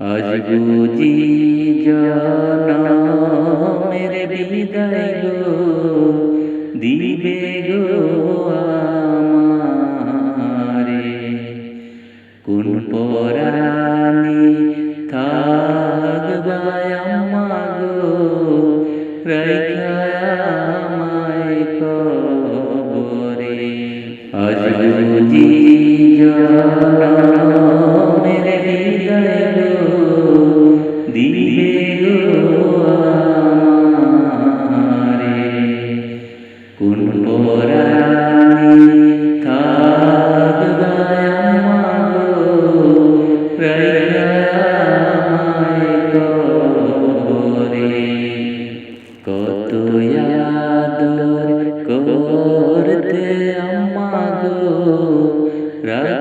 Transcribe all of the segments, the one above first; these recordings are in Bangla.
আজ বুঝি জনমের বিদায় গো দিবে গো আমারে। কোন পরাণী থাকবায় আমা গো রাইখা আমায় কবরে। আজ বুঝি জনমের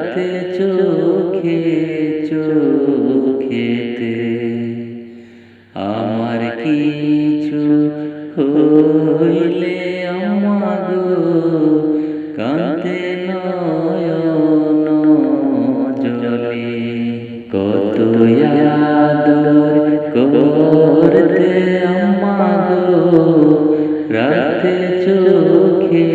রাতে চোখে চোখেতে আমার কিছু হইলে আম্মা গো কাঁদে নয়ন জলে। কত আদর করতে আম্মা গো রাতে চোখে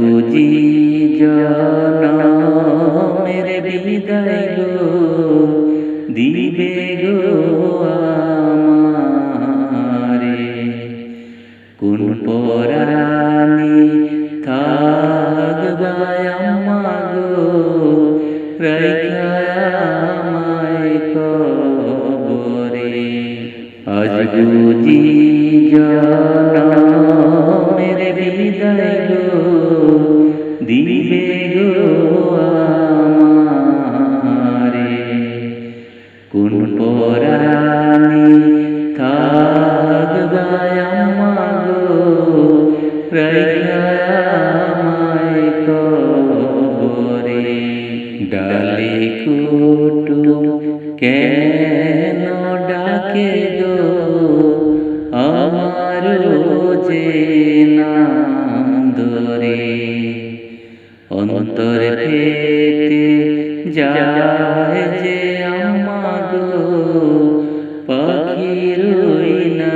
বুঝি জনমের বিদায় গো, দিবে গো আমারে। কোন পরাণী থাকবায় আমা গো রাইখা আমায় কবরে। আজ বুঝি জনমের বিদায় গো দিবে গো পাখির না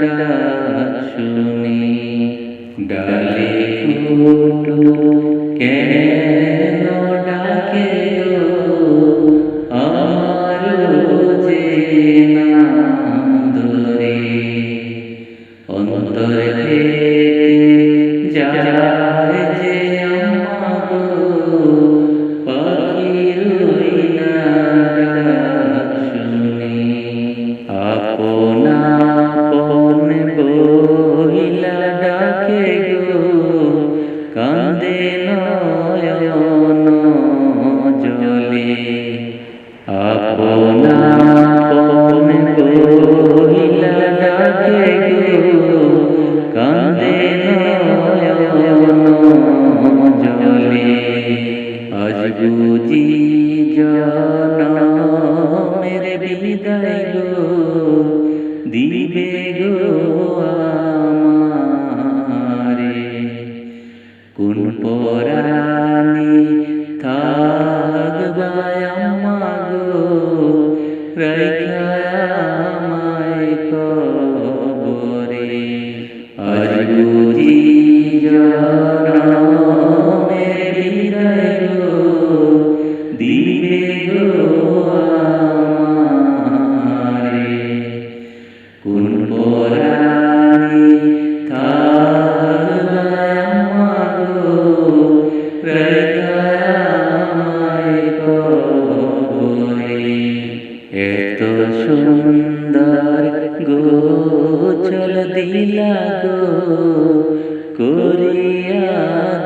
ডাক শুনি ডালে পরাণী থাকবায় আমা গো রাইখা আমায় কবরে। আজ বুঝি জনমের গো করিয়া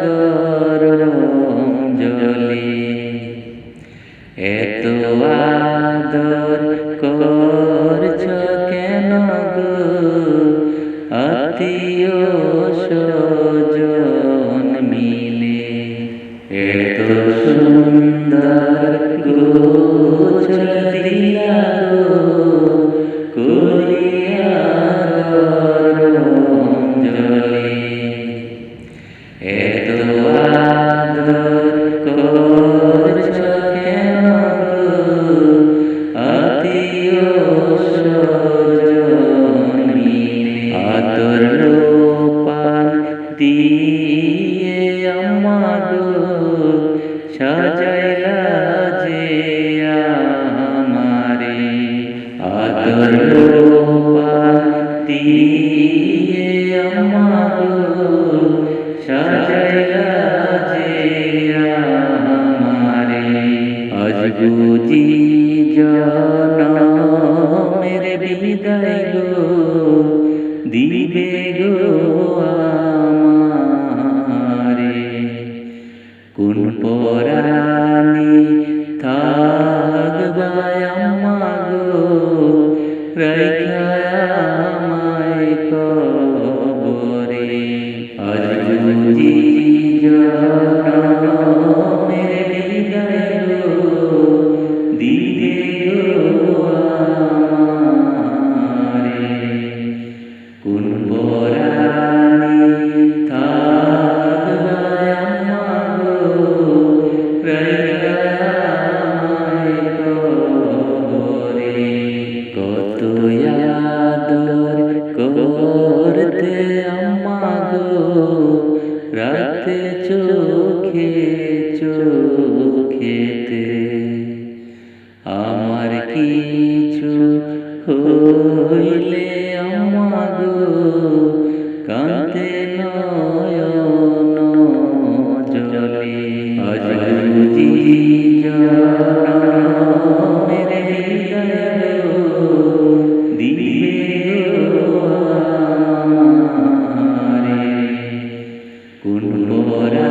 গরম জলে এত আদর করছ কেন গো? আদর পাতিয়ে আমাগো সাজাইলা যে আমারে। আজ বুঝি জনমের বিদায় গো দিবে গো আমারে। কোন পরাণী থাকবায় চোখেতে। আমার কিছু হইলে আমাগো কাঁদে নয়ন জলে। আজি মেরে দিবে কোন বরা